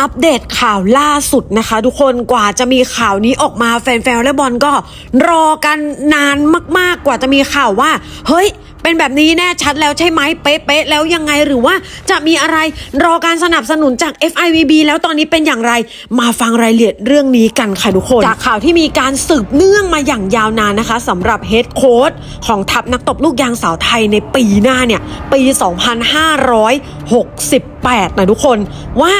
อัปเดตข่าวล่าสุดนะคะ ทุกคนกว่าจะมีข่าวนี้ออกมาแฟนๆและบอลก็รอกันนานมาก ๆ กว่าจะมีข่าวว่า เฮ้ย เป็นแบบนี้แน่ชัดแล้วใช่ไหมเป๊ะๆแล้วยังไงหรือว่าจะมีอะไรรอการสนับสนุนจาก FIVB แล้วตอนนี้เป็นอย่างไร มาฟังรายละเอียดเรื่องนี้กันค่ะทุกคน จากข่าวที่มีการสืบเนื่องมาอย่างยาวนานนะคะสำหรับเฮดโค้ชของทัพนักตบลูกยางสาวไทยในปีหน้าเนี่ย ปี 2568 นะทุกคนว่า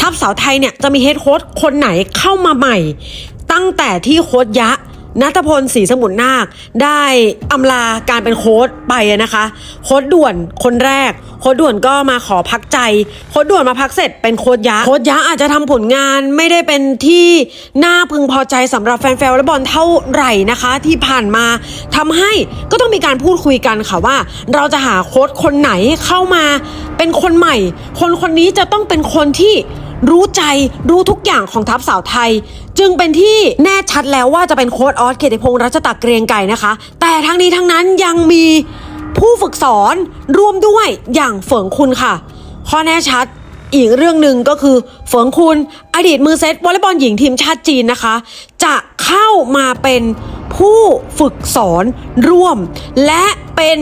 ทัพสาวไทยเนี่ยจะมีเฮดโค้ชคนไหนเข้ามาใหม่ ตั้งแต่ที่โค้ชยะ นัทพลศรีสมุทรนาคได้อำลาการเป็นโค้ดไปนะคะ โค้ดด่วนคนแรก โค้ดด่วนก็มาขอพักใจ โค้ดด่วนมาพักเสร็จเป็นโค้ดยะโค้ดยะอาจจะทำผลงานไม่ได้เป็นที่น่าพึงพอใจสำหรับแฟนๆวอลเลย์บอลเท่าไหร่นะคะ ที่ผ่านมาทำให้ก็ต้องมีการพูดคุยกันค่ะว่า เราจะหาโค้ดคนไหนเข้ามาเป็นคนใหม่ คนคนนี้จะต้องเป็นคนที่รู้ใจรู้ทุกอย่างของทัพสาวไทย จึงเป็นที่แน่ชัดแล้วว่าจะเป็นโค้ดออสเกียรติพงษ์รัชตะเกรียงไก่นะคะ แต่ทั้งนี้ทั้งนั้นยังมีผู้ฝึกสอนร่วมด้วยอย่างเฝิงคุณค่ะ ข้อแน่ชัดอีกเรื่องหนึ่งก็คือเฝิงคุณอดีตมือเซตวอลเลย์บอลหญิงทีมชาติจีนนะคะ จะเข้ามาเป็นผู้ฝึกสอนร่วม และเป็น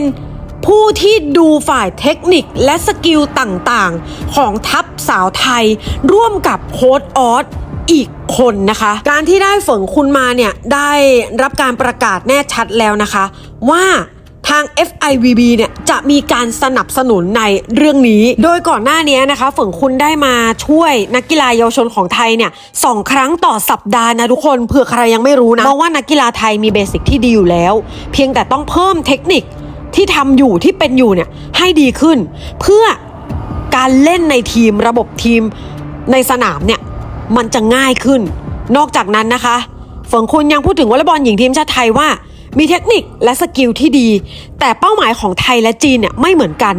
ผู้ที่ดูฝ่ายเทคนิคและสกิลต่างๆ ของทัพสาวไทย ร่วมกับโค้ดออสอีก คนนะคะ การที่ได้ฝงคุณมาเนี่ยได้รับการประกาศแน่ชัดแล้วนะคะ ว่าทาง FIVB เนี่ยจะมีการสนับสนุนในเรื่องนี้ โดยก่อนหน้านี้นะคะฝงคุณได้มาช่วยนักกีฬาเยาวชนของไทยเนี่ยสองครั้งต่อสัปดาห์นะทุกคนเผื่อใครยังไม่รู้นะมองว่านักกีฬาไทยมีเบสิกที่ดีอยู่แล้ว เพียงแต่ต้องเพิ่มเทคนิคที่ทำอยู่ที่เป็นอยู่เนี่ยให้ดีขึ้น เพื่อการเล่นในทีมระบบทีมในสนามเนี่ย มันจะง่ายขึ้น นอกจากนั้นนะคะเฝิงคุณยังพูดถึงวอลเลย์บอลหญิงทีมชาติไทยว่า มีเทคนิคและสกิลที่ดี แต่เป้าหมายของไทยและจีนเนี่ยไม่เหมือนกัน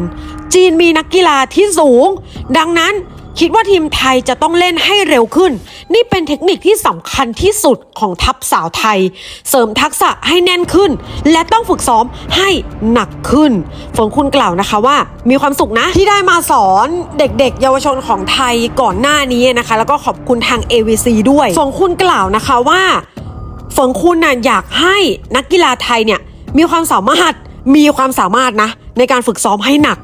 จีนมีนักกีฬาที่สูง ดังนั้น คิดว่าทีมไทยจะต้องเล่นให้เร็วขึ้น นี่เป็นเทคนิคที่สำคัญที่สุดของทัพสาวไทย เสริมทักษะให้แน่นขึ้น และต้องฝึกซ้อมให้หนักขึ้นฝงคุณกล่าวนะคะว่า มีความสุขนะที่ได้มาสอนเด็กๆ เยาวชนของไทยก่อนหน้านี้นะคะ แล้วก็ขอบคุณทาง AVC ด้วยฝงคุณกล่าวนะคะว่าฝงคุณน่ะอยากให้นักกีฬาไทยเนี่ยมีความสามารถมีความสามารถนะในการฝึกซ้อมให้หนัก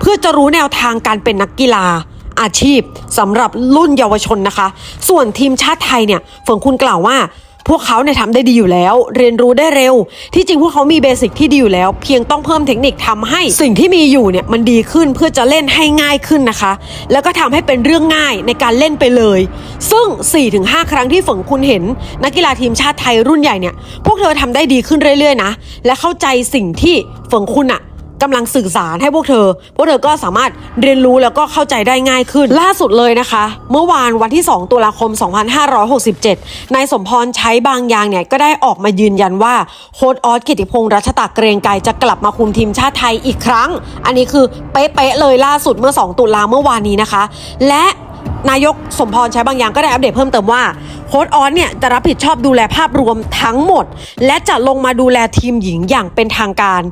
เพื่อจะรู้แนวทางการเป็นนักกีฬา อาชีพสำหรับรุ่นเยาวชนนะคะ ส่วนทีมชาติไทยเนี่ยฝงคุณกล่าวว่าพวกเขาเนี่ยทำได้ดีอยู่แล้ว เรียนรู้ได้เร็ว ที่จริงพวกเขามีเบสิกที่ดีอยู่แล้ว เพียงต้องเพิ่มเทคนิคทำให้ สิ่งที่มีอยู่เนี่ยมันดีขึ้นเพื่อจะเล่นให้ง่ายขึ้นนะคะ แล้วก็ทำให้เป็นเรื่องง่ายในการเล่นไปเลย ซึ่ง 4-5 ครั้งที่ฝงคุณเห็น นักกีฬาทีมชาติไทยรุ่นใหญ่เนี่ยพวกเธอทำได้ดีขึ้นเรื่อยๆนะและเข้าใจสิ่งที่ฝงคุณอะ กำลังสื่อสารให้พวกเธอ พวกเธอก็สามารถเรียนรู้แล้วก็เข้าใจได้ง่ายขึ้น ล่าสุดเลยนะคะ เมื่อวานวันที่ 2 ตุลาคม 2567 นายสมพรใช้บางอย่างเนี่ยก็ได้ออกมายืนยันว่าโค้ดออสกิติพงษ์รัชตะเกรียงไกรจะกลับมาคุมทีมชาติไทยอีกครั้ง อันนี้คือเป๊ะๆเลยล่าสุดเมื่อ 2 ตุลาเมื่อวานนี้นะคะ และ นายกสมพรใช้บางอย่างก็ได้อัปเดตเพิ่มเติมว่าโค้ดออสเนี่ยจะรับผิดชอบดูแลภาพรวมทั้งหมด และจะลงมาดูแลทีมหญิงอย่างเป็นทางการ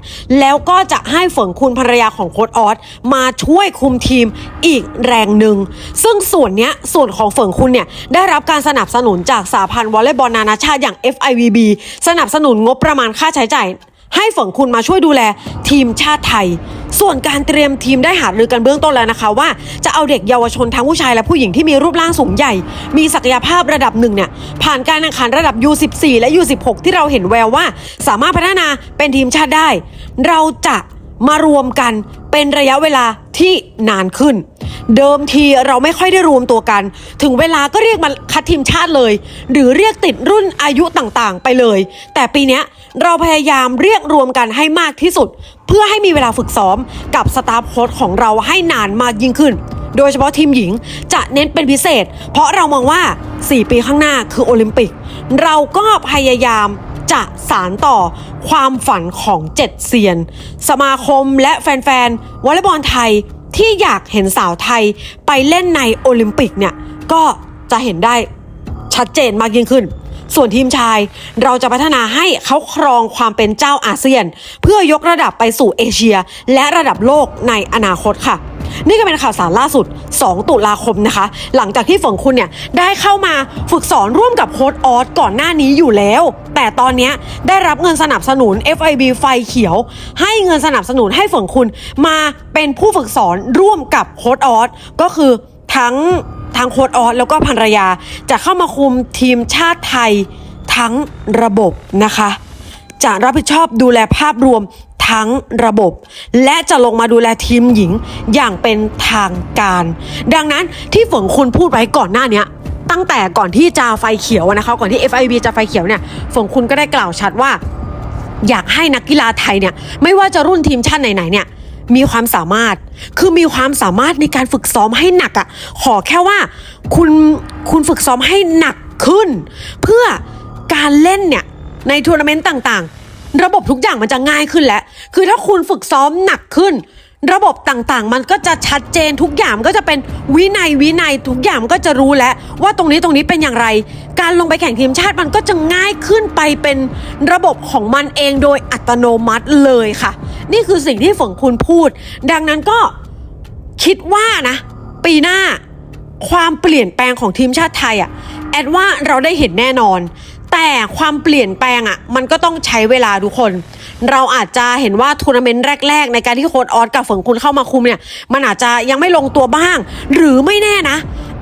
แล้วก็จะให้ฝงคุณภรรยาของโค้ดออสมาช่วยคุมทีมอีกแรงหนึ่งซึ่งส่วนเนี้ยส่วนของเฝงคุณเนี่ยได้รับการสนับสนุนจากสาพันธ์วอลเลย์บอลนานาชาติอย่าง FIVB สนับสนุนงบประมาณค่าใช้จ่าย ให้ฝงคุณมาช่วยดูแลทีมชาติไทย ส่วนการเตรียมทีมได้หารือกันเบื้องต้นแล้วนะคะ ว่าจะเอาเด็กเยาวชนทั้งผู้ชายและผู้หญิงที่มีรูปร่างสูงใหญ่ มีศักยภาพระดับหนึ่งเนี่ยผ่านการแข่งขันระดับ U14 และ U16 ที่เราเห็นแววว่า สามารถพัฒนาเป็นทีมชาติได้ เราจะมารวมกัน เป็นระยะเวลาที่นานขึ้น เดิมทีเราไม่ค่อยได้รวมตัวกัน ถึงเวลาก็เรียกมาคัดทีมชาติเลย หรือเรียกติดรุ่นอายุต่างๆ ไปเลย แต่ปีนี้เราพยายามเรียกรวมกันให้มากที่สุด เพื่อให้มีเวลาฝึกซ้อมกับสตาฟโค้ชของเราให้นานมากยิ่งขึ้น โดยเฉพาะทีมหญิงจะเน้นเป็นพิเศษ เพราะเรามองว่า 4 ปีข้างหน้าคือโอลิมปิก เราก็พยายาม จะสารต่อความฝันของเจ็ดเซียน สมาคมและแฟนๆวอลเลย์บอลไทยที่อยากเห็นสาวไทยไปเล่นในโอลิมปิกเนี่ยก็จะเห็นได้ชัดเจนมากยิ่งขึ้น ส่วนทีมชายเราจะพัฒนาให้เขาครองความเป็นเจ้าอาเซียน เพื่อยกระดับไปสู่เอเชีย และระดับโลกในอนาคตค่ะ นี่ก็เป็นข่าวสารล่าสุด 2 ตุลาคมนะคะ หลังจากที่ฝงคุณเนี่ยได้เข้ามาฝึกสอนร่วมกับโค้ดออสก่อนหน้านี้อยู่แล้ว แต่ตอนนี้ได้รับเงินสนับสนุน FIB ไฟเขียว ให้เงินสนับสนุนให้ฝงคุณมาเป็นผู้ฝึกสอนร่วมกับโค้ดออสก็คือทั้งทางโค้ดออสแล้วก็ภรรยาจะเข้ามาคุมทีมชาติไทยทั้งระบบนะคะ จะรับผิดชอบดูแลภาพรวม ทั้งระบบ และจะลงมาดูแลทีมหญิงอย่างเป็นทางการ ดังนั้นที่ฝนคุณพูดไว้ก่อนหน้านี้ตั้งแต่ก่อนที่จะไฟเขียวนะคะก่อนที่ FIB จะไฟเขียวเนี่ยฝนคุณก็ได้กล่าวชัดว่า อยากให้นักกีฬาไทยเนี่ยไม่ว่าจะรุ่นทีมชาติไหนๆเนี่ยมีความสามารถ คือมีความสามารถในการฝึกซ้อมให้หนักอะ่ะ ขอแค่ว่าคุณคุณฝึกซ้อมให้หนักขึ้น เพื่อการเล่นเนี่ยในทัวร์นาเมนต์ต่าง ระบบทุกอย่างมันจะง่ายขึ้นแล้ว คือถ้าคุณฝึกซ้อมหนักขึ้น ระบบต่างๆ มันก็จะชัดเจนทุกอย่างก็จะเป็นวินัยวินัยทุกอย่างมันก็จะรู้แล้ว ว่าตรงนี้ตรงนี้เป็นอย่างไร การลงไปแข่งทีมชาติมันก็จะง่ายขึ้นไปเป็นระบบของมันเองโดยอัตโนมัติเลยค่ะ นี่คือสิ่งที่ฝงคุณพูด ดังนั้นก็คิดว่านะ ปีหน้าความเปลี่ยนแปลงของทีมชาติไทยอะแอดว่าเราได้เห็นแน่นอน แต่ความเปลี่ยนแปลงอะมันก็ต้องใช้เวลาทุกคน เราอาจจะเห็นว่าทัวร์นาเมนต์แรก ๆ ในการที่โค้ดออสกับฝงคุณเข้ามาคุมเนี่ย มันอาจจะยังไม่ลงตัวบ้าง หรือไม่แน่นะ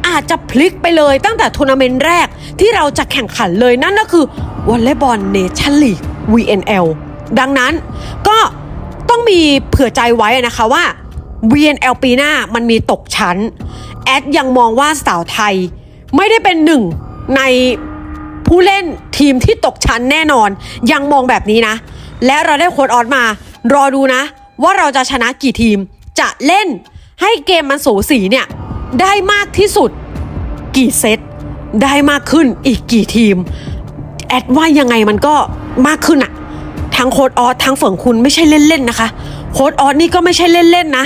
อาจจะพลิกไปเลยตั้งแต่ทัวร์นาเมนต์แรกที่เราจะแข่งขันเลยนั่นก็คือวอลเลย์บอลเนชั่นลีก VNL ดังนั้นก็ต้องมีเผื่อใจไว้นะคะว่า VNL ปีหน้ามันมีตกชั้น แอดยังมองว่าสาวไทยไม่ได้เป็นหนึ่งใน ผู้เล่นทีมที่ตกชั้นแน่นอน ยังมองแบบนี้นะ และเราได้โค้ดออสมา รอดูนะ ว่าเราจะชนะกี่ทีม จะเล่นให้เกมมันสูสีเนี่ย ได้มากที่สุด กี่เซตได้มากขึ้นอีกกี่ทีม แอดว่ายังไงมันก็มากขึ้นอะทั้งโค้ดออสทั้งเฝิงคุณไม่ใช่เล่นๆนะคะ โค้ดออสนี่ก็ไม่ใช่เล่นๆนะ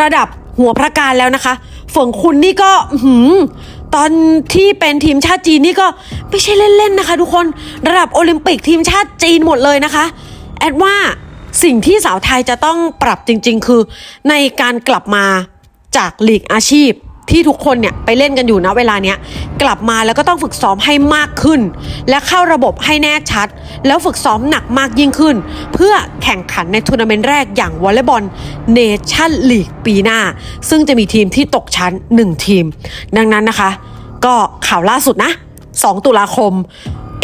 ระดับหัวพระการแล้วนะคะเฝิงคุณนี่ก็หือ ตอนที่เป็นทีมชาติจีนนี่ก็ไม่ใช่เล่นๆนะคะ ทุกคนระดับโอลิมปิกทีมชาติจีนหมดเลยนะคะ แอดว่าสิ่งที่สาวไทยจะต้องปรับจริง ๆ คือในการกลับมาจากลีกอาชีพ ที่ทุกคนเนี่ยไปเล่นกันอยู่นะเวลาเนี้ยกลับมาแล้วก็ต้องฝึกซ้อมให้มากขึ้น และเข้าระบบให้แน่ชัด แล้วฝึกซ้อมหนักมากยิ่งขึ้น เพื่อแข่งขันในทัวร์นาเมนต์แรกอย่างวอลเลย์บอลเนชั่นลีกปีหน้า ซึ่งจะมีทีมที่ตกชั้น 1 ทีม ดังนั้นนะคะ ก็ข่าวล่าสุดนะ 2 ตุลาคม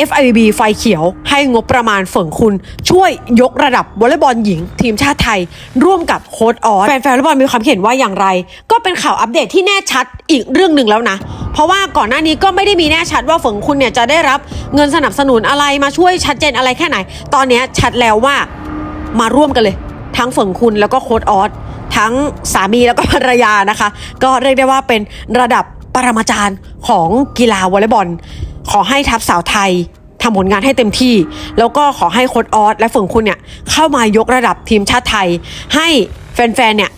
FIB ไฟเขียวให้งบประมาณเฝิงคุณ ช่วยยกระดับวอลเลย์บอลหญิง ทีมชาติไทย ร่วมกับโค้ดออสแฟนๆวอลเลย์บอลมีความเห็นว่าอย่างไร ก็เป็นข่าวอัปเดตที่แน่ชัดอีกเรื่องหนึ่งแล้วนะ เพราะว่าก่อนหน้านี้ก็ไม่ได้มีแน่ชัดว่าเฝิงคุณเนี่ยจะได้รับเงินสนับสนุนอะไรมาช่วยชัดเจนอะไรแค่ไหน ตอนนี้ชัดแล้วว่ามาร่วมกันเลย ทั้งเฝิงคุณแล้วก็โค้ดออสทั้งสามีแล้วก็ภรรยานะคะ ก็เรียกได้ว่าเป็นระดับปรมาจารย์ของกีฬาวอลเลย์บอล ขอให้ทัพสาวไทยทำผลงานให้เต็มที่ แล้วก็ขอให้โค้ดออสและฝงคุณเนี่ยเข้ามายกระดับทีมชาติไทย ให้แฟนๆเนี่ย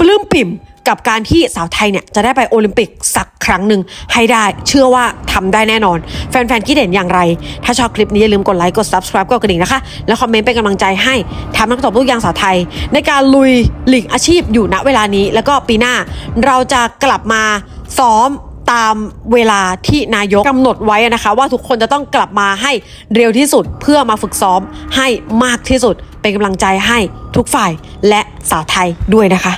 ปลื้มปิ่มกับการที่สาวไทยเนี่ยจะได้ไปโอลิมปิกสักครั้งหนึ่งให้ได้เชื่อว่าทำได้แน่นอน แฟนๆคิดเห็นอย่างไร ถ้าชอบคลิปนี้อย่าลืมกดไลค์กด subscribe กดกระดิ่งนะคะ แล้วคอมเมนต์เป็นกำลังใจให้ทำนักตบลูกยางสาวไทย ในการลุยหลีกอาชีพอยู่ณเวลานี้ แล้วก็ปีหน้าเราจะกลับมาซ้อม ตามเวลาที่นายกกำหนดไว้นะคะ ว่าทุกคนจะต้องกลับมาให้เร็วที่สุดเพื่อมาฝึกซ้อมให้มากที่สุด เป็นกำลังใจให้ทุกฝ่ายและสาวไทยด้วยนะคะ